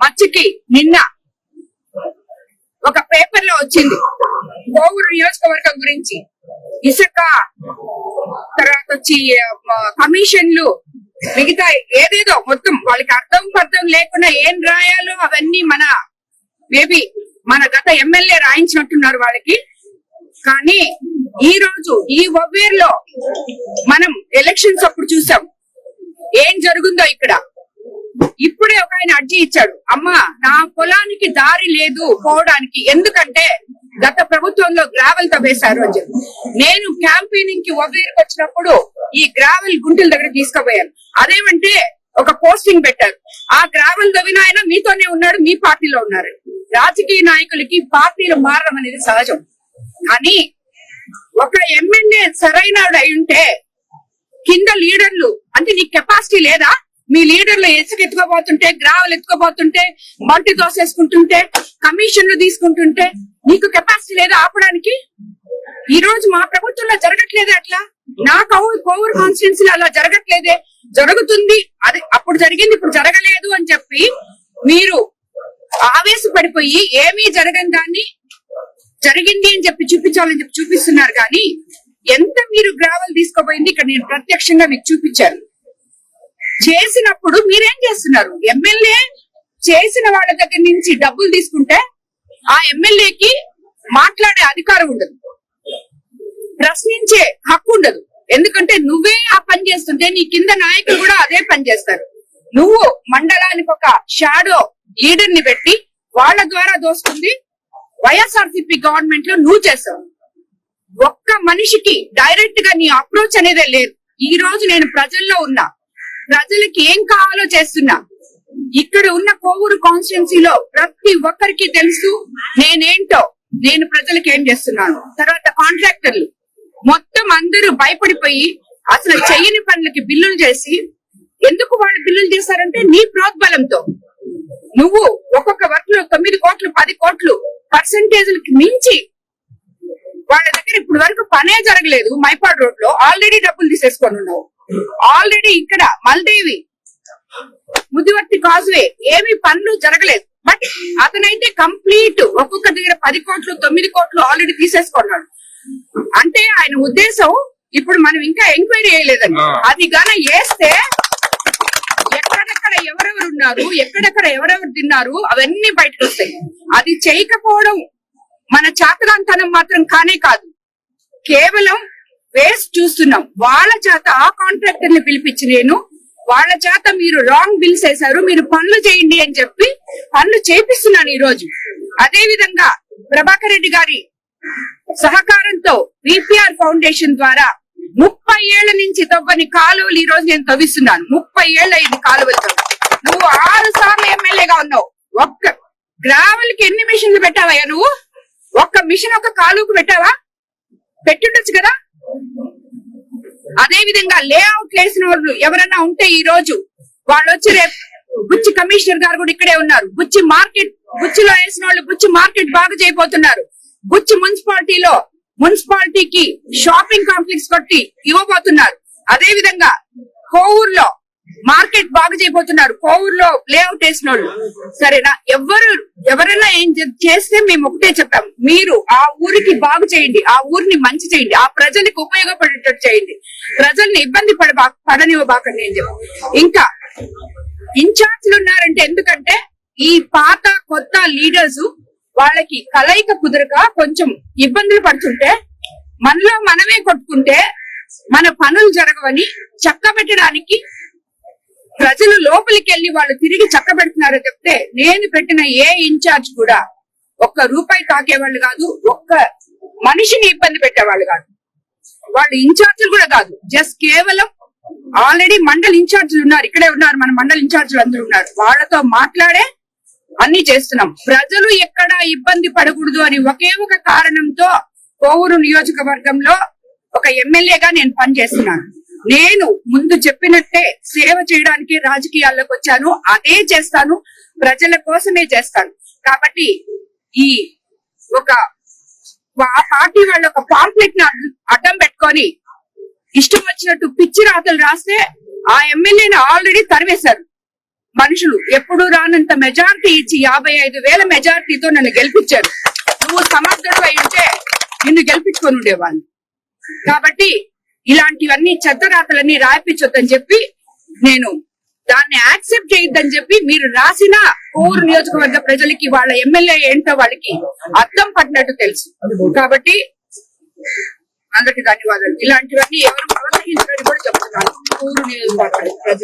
మచ్చికి నిన్న ఒక పేపర్లో వచ్చింది. గోవూరు నియోజకవర్గం గురించి. ఇసుక తర్వాత వచ్చి కమిషన్లు మిగతా ఏదేదో మొత్తం వాళ్ళకి అర్థం పర్థం లేకుండా ఏం రాయాలో అవన్నీ మన మేబీ మన గత ఎమ్మెల్యే రాయించినట్టున్నారు వాళ్ళకి. కానీ ఈ రోజు ఈ ఒవ్వేర్లో మనం ఎలక్షన్స్ అప్పుడు చూసాం. ఏం జరుగుందో ఇక్కడ? ఇప్పుడే ఒక ఆయన అర్జీ ఇచ్చాడు. అమ్మా నా పొలానికి దారి లేదు పోవడానికి. ఎందుకంటే గత ప్రభుత్వంలో గ్రావెల్తో వేశారు అని చెప్పి. నేను క్యాంపెయినింగ్కి ఒకరికి వచ్చినప్పుడు ఈ గ్రావెల్ గుంటల దగ్గర తీసుకుపోయాను. అదేమంటే ఒక పోస్టింగ్ పెట్టారు. ఆ గ్రావెల్ తవ్విన ఆయన మీతోనే ఉన్నాడు మీ పార్టీలో ఉన్నారు. రాజకీయ నాయకులకి పార్టీలు మారడం అనేది సహజం. కానీ ఒక ఎమ్మెల్యే సరైన అయి ఉంటే కింద లీడర్లు అంటే నీ కెపాసిటీ లేదా? మీ లీడర్లు ఇసుక ఎత్తుకోబోతుంటే గ్రావెల్ ఎత్తుకోబోతుంటే మట్టి దోసేసుకుంటుంటే కమిషన్లు తీసుకుంటుంటే నీకు కెపాసిటీ లేదా ఆపడానికి? ఈ రోజు మా ప్రభుత్వంలో జరగట్లేదే అట్లా? నా కౌ- కోవూరు కాన్స్టిట్యున్సీలో అలా జరగట్లేదే? జరుగుతుంది. అది అప్పుడు జరిగింది ఇప్పుడు జరగలేదు అని చెప్పి మీరు ఆవేశపడిపోయి ఏమీ జరగని దాన్ని జరిగింది అని చెప్పి చూపించాలని చెప్పి చూపిస్తున్నారు కానీ ఎంత మీరు గ్రావెల్ తీసుకోపోయింది ఇక్కడ నేను ప్రత్యక్షంగా మీకు చూపించాను. చేసినప్పుడు మీరేం చేస్తున్నారు? ఎమ్మెల్యే చేసిన వాళ్ళ దగ్గర నుంచి డబ్బులు తీసుకుంటే ఆ ఎమ్మెల్యేకి మాట్లాడే అధికారం ఉండదు. ప్రశ్నించే హక్కు ఉండదు. ఎందుకంటే నువ్వే ఆ పని చేస్తుంటే నీ కింద నాయకులు కూడా అదే పని చేస్తారు. నువ్వు మండలానికి ఒక షాడో లీడర్ని పెట్టి వాళ్ళ ద్వారా దోస్తుంది వైఎస్ఆర్సీపీ గవర్నమెంట్లో నువ్వు చేసావు ఒక్క మనిషికి డైరెక్ట్గా నీ అప్రోచ్ అనేదే లేదు. ఈ రోజు నేను ప్రజల్లో ఉన్నా. ప్రజలకి ఏం కావాలో చేస్తున్నా. ఇక్కడ ఉన్న కోవూరు కాన్స్టిట్యున్సీలో ప్రతి ఒక్కరికి తెలుసు నేనేంటో నేను ప్రజలకి ఏం చేస్తున్నాను. తర్వాత కాంట్రాక్టర్లు. మొత్తం అందరూ భయపడిపోయి అసలు చెయ్యని పనులకి బిల్లులు చేసి ఎందుకు వాళ్ళు బిల్లులు చేశారంటే నీ ప్రోద్బలంతో. నువ్వు ఒక్కొక్క వర్క్లో తొమ్మిది కోట్లు పది కోట్లు పర్సంటేజ్లకి మించి వాళ్ళ దగ్గర ఇప్పుడు వరకు పనే జరగలేదు. మైపాడ్ రోడ్లో ఆల్రెడీ డబ్బులు తీసేసుకొని ఉన్నావు. ఆల్రెడీ ఇక్కడ మల్దేవి ముదివర్తి కాజువే. ఏమి పనులు జరగలేదు. బట్ అతనైతే కంప్లీట్ ఒక్కొక్క దగ్గర పది కోట్లు తొమ్మిది కోట్లు ఆల్రెడీ తీసేసుకున్నాడు. అంటే ఆయన ఉద్దేశం ఇప్పుడు మనం ఇంకా ఎంక్వైరీ చేయలేదండి. అది గాన వేస్తే ఎక్కడెక్కడ ఎవరెవరు ఉన్నారు ఎక్కడెక్కడ ఎవరెవరు తిన్నారు అవన్నీ బయటకు వస్తాయి. అది చేయకపోవడం మన చాతరాంతనం మాత్రం కానే కాదు. కేవలం వేస్ట్ చూస్తున్నాం. వాళ్ళ చేత ఆ కాంట్రాక్టర్ని పిలిపించి నేను వాళ్ళ చేత మీరు రాంగ్ బిల్స్ వేశారు మీరు పనులు చేయండి అని చెప్పి పనులు చేపిస్తున్నాను ఈ రోజు అదే విధంగా ప్రభాకర్ రెడ్డి గారి సహకారంతో విపిఆర్ ఫౌండేషన్ ద్వారా ముప్పై ఏళ్ళ నుంచి తవ్వని కాలువలు ఈ రోజు నేను తవ్విస్తున్నాను. ముప్పై ఏళ్ళ ఇది కాలువలు నువ్వు ఆరు సార్లు ఎమ్మెల్యేగా ఉన్నావు. ఒక్క గ్రావెల్కి ఎన్ని మిషన్లు పెట్టావయ్యా నువ్వు? ఒక్క మిషన్ ఒక కాలువకు పెట్టావా? పెట్టుండొచ్చు కదా? అదే విధంగా లేఅవుట్ వేసిన వాళ్ళు ఎవరైనా ఉంటే ఈ రోజు వాళ్ళు వచ్చి రేపు బుచ్చి కమిషనర్ గారు కూడా ఇక్కడే ఉన్నారు. బుచ్చి మార్కెట్ బుచ్చిలో వేసిన వాళ్ళు బుచ్చి మార్కెట్ బాగా చేయబోతున్నారు. బుచ్చి మున్సిపాలిటీలో మున్సిపాలిటీకి షాపింగ్ కాంప్లెక్స్ కొట్టి ఇవ్వబోతున్నారు. అదే విధంగా కోవూరులో మార్కెట్ బాగు చేయబోతున్నారు. కోవూరులో లేఅవుట్ వేసిన వాళ్ళు సరేనా? ఎవరు ఎవరైనా ఏం చేస్తే మేము ఒకటే చెప్పాం. మీరు ఆ ఊరికి బాగు చేయండి. ఆ ఊరిని మంచి చేయండి. ఆ ప్రజలకు ఉపయోగపడేటట్టు చేయండి. ప్రజల్ని ఇబ్బంది పడబా పడనివ్వబాకండి అని చెప్పి. ఇంకా ఇన్ఛార్జ్లు ఉన్నారంటే ఎందుకంటే ఈ పాత కొత్త లీడర్స్ వాళ్ళకి కలయిక కుదరక కొంచెం ఇబ్బందులు పడుతుంటే మనలో మనమే కొట్టుకుంటే మన పనులు జరగవని చక్కబెట్టడానికి ప్రజలు లోపలికి వెళ్ళి వాళ్ళు తిరిగి చక్కబెడుతున్నారో చెప్తే నేను పెట్టిన ఏ ఇన్ఛార్జ్ కూడా ఒక్క రూపాయి తాకేవాళ్ళు కాదు ఒక్క మనిషిని ఇబ్బంది పెట్టేవాళ్ళు కాదు. వాళ్ళు ఇన్ఛార్జీలు కూడా కాదు జస్ట్ కేవలం ఆల్రెడీ మండల్ ఇన్ఛార్జీలు ఉన్నారు ఇక్కడే ఉన్నారు మన మండల్ ఇన్ఛార్జీలు అందరూ ఉన్నారు. వాళ్ళతో మాట్లాడే అన్ని చేస్తున్నాం. ప్రజలు ఎక్కడ ఇబ్బంది పడకూడదు అని ఒకే ఒక కారణంతో కోవూరు నియోజకవర్గంలో ఒక ఎమ్మెల్యేగా నేను పనిచేస్తున్నాను. నేను ముందు చెప్పినట్టే సేవ చేయడానికి రాజకీయాల్లోకి వచ్చాను. అదే చేస్తాను. ప్రజల కోసమే చేస్తాను. కాబట్టి ఈ ఒక ఆ పార్టీ వాళ్ళ ఒక పాంప్లెట్ని అడ్డు- అడ్డం పెట్టుకొని ఇష్టం వచ్చినట్టు పిచ్చి రాతలు రాస్తే ఆ ఎమ్మెల్యేని ఆల్రెడీ తరివేశారు. మనుషులు ఎప్పుడు రానంత మెజారిటీ ఇచ్చి యాభై ఐదు వేల మెజారిటీతో నన్ను గెలిపించారు. నువ్వు సమర్థుడు అయి ఉంటే నిన్ను గెలిపించుకొని ఉండేవాళ్ళు కాబట్టి ఇలాంటివన్నీ చెత్తరాతలన్నీ రాయిపించొద్దని చెప్పి నేను దాన్ని యాక్సెప్ట్ చేయొద్దని చెప్పి మీరు రాసిన ఊరు నియోజకవర్గ ప్రజలకి వాళ్ళ ఎమ్మెల్యే ఏంటో వాళ్ళకి అర్థం పడినట్టు తెలుసు. కాబట్టి అందరికి ధన్యవాదాలు. ఇలాంటివన్నీ ఎవరు ప్రోత్సహించారని కూడా చెప్తున్నారు ఊరు నియోజకవర్గ ప్రజలు.